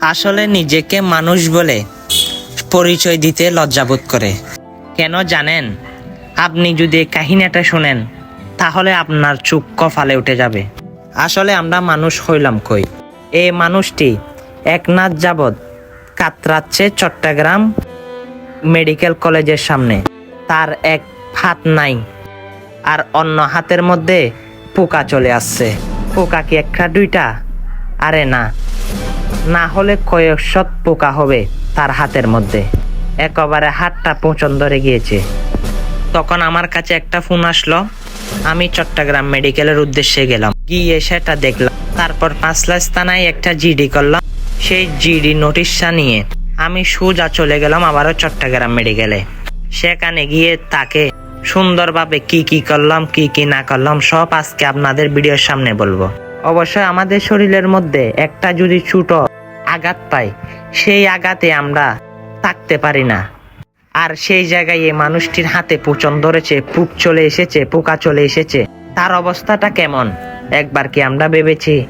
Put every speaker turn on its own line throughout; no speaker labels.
আসলে নিজেকে মানুষ বলে পরিচয় দিতে লজ্জাবোধ করে। কেন জানেন? আপনি যদি কাহিনীটা শোনেন, তাহলে আপনার চুপ কফালে উঠে যাবে। আসলে আমরা মানুষ হইলাম কই? এই মানুষটি একনাথ যাবৎ কাতরাচ্ছে চট্টগ্রাম মেডিকেল কলেজের সামনে। তার এক হাত নাই, আর অন্য হাতের মধ্যে পোকা চলে আসছে। পোকা কি একটা, দুইটা? আরে না। না হলে কয়েক শত পোকা হবে তার হাতের মধ্যে। একেবারে হাতটা পচন ধরে গিয়েছে। তখন আমার কাছে একটা ফোন আসলো। আমি চট্টগ্রাম মেডিকেলের উদ্দেশ্যে গেলাম। গিয়ে সেটা দেখলাম। তারপর পাঁচলাস থানায় একটা জিডি করলাম। সেই জিডি নোটিশটা নিয়ে আমি সোজা চলে গেলাম আবারও চট্টগ্রাম মেডিকেলে। সেখানে গিয়ে তাকে সুন্দরভাবে কি কি করলাম, কি কি না করলাম, সব আজকে আপনাদের ভিডিওর সামনে বলব। অবশ্যই আমাদের শরীরের মধ্যে একটা যদি ছোট আঘাত পাই, সেই আঘাতে আমরা থাকতে পারি না। আর সেই জায়গায় এই মানুষটির হাতে পুচন ধরেছে, পুক চলে এসেছে, পোকা চলে এসেছে। তার অবস্থাটা কেমন? একবার কি আমরা ভেবেছি?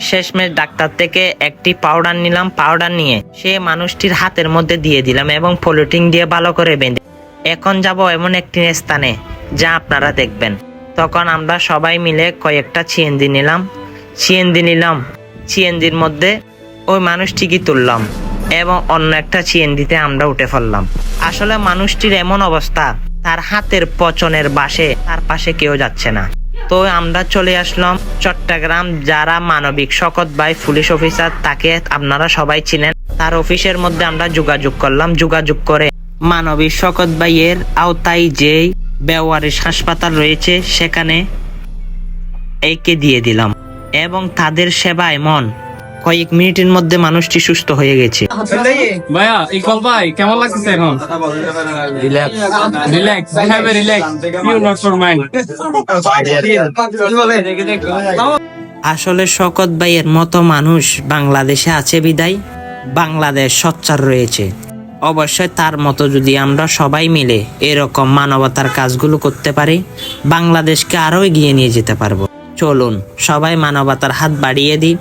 শেষমেশ ডাক্তার থেকে একটি পাউডার নিলাম, পাউডার নিয়ে সে মানুষটির হাতের মধ্যে দিয়ে দিলাম এবং পলিটিং দিয়ে ভালো করে বেঁধে এখন যাব এমন একটি স্থানে যা আপনারা দেখবেন। তখন আমরা সবাই মিলে কয়েকটা সিএনজি নিলাম। সিএনজি নিলাম সিএনজির মধ্যে ওই মানুষটিকে তুললাম এবং অন্য একটা সিএনজিতে আমরা উঠে ফেললাম। আসলে মানুষটির এমন অবস্থা, তার হাতের পচনের বাসে তার পাশে কেউ যাচ্ছে না। তো আমরা চলে আসলাম চট্টগ্রাম, যারা মানবিক শকত ভাই পুলিশ অফিসার, তাকে আপনারা সবাই চিনেন। তার অফিসের মধ্যে আমরা যোগাযোগ করলাম। যোগাযোগ করে মানবিক শকত ভাইয়ের আওতায় যেই বেওয়ারিশ হাসপাতাল রয়েছে, সেখানে একে দিয়ে দিলাম। এবং তাদের সেবায় মন। কয়েক মিনিটের মধ্যে মানুষটি সুস্থ হয়ে গেছে।
ভাইয়া ইকবাল ভাই কেমন লাগতেছে এখন? Relax have a relax you not for mind
আসলে শকত ভাইয়ের মতো মানুষ বাংলাদেশে আছে বিদায়? বাংলাদেশ সচ্চার রয়েছে। অবশ্যই তার মতো যদি আমরা সবাই মিলে এরকম মানবতার কাজগুলো করতে পারি বাংলাদেশকে আরও এগিয়ে নিয়ে যেতে পারব। চলুন সবাই মানবতার হাত বাড়িয়ে দিই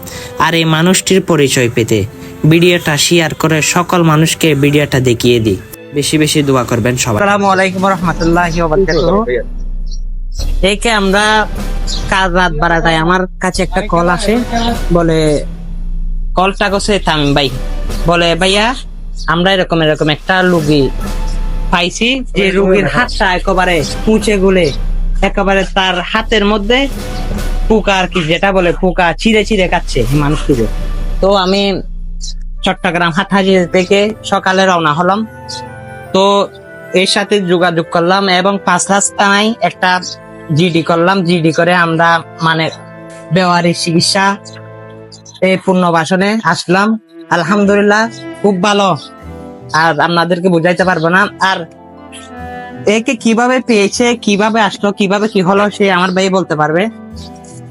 আর এই মানুষটির পরিচয় পেতে। ভিডিওটা শেয়ার করে সকল মানুষকে ভিডিওটা দেখিয়ে দিই। বেশি বেশি দোয়া করবেন সবাই। আসসালামু আলাইকুম রহমতুল্লাহি একে আমরা কাজ রাত বাড়াটায় আমার কাছে একটা কল আসে। বলে কলটা করছে তামিম ভাই। বলে ভাইয়া আমরা এরকম এরকম একটা রুগী পাইছি। যে রুগীর হাতটা একেবারে পুঁচে গুলে একেবারে তার হাতের মধ্যে পোকা আর কি, যেটা বলে পোকা চিড়ে চিড়ে কাচ্ছে মানুষটিকে। তো আমি চট্টগ্রাম হাটহাজি থেকে সকালে রওনা হলাম। তো এর সাথে যোগাযোগ করলাম এবং পাঁচ রাস্তায় একটা জিডি করলাম। জিডি করে আমরা মানে বেওয়ারি চিকিৎসা এই পুনর্বাসনে আসলাম। আলহামদুলিল্লাহ, খুব ভালো। আর আপনাদেরকে বুঝাইতে পারব না। আর একে কীভাবে পেয়েছে, কীভাবে আসলো, কীভাবে কি হলো, সে আমার ভাই বলতে পারবে।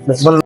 that's one of the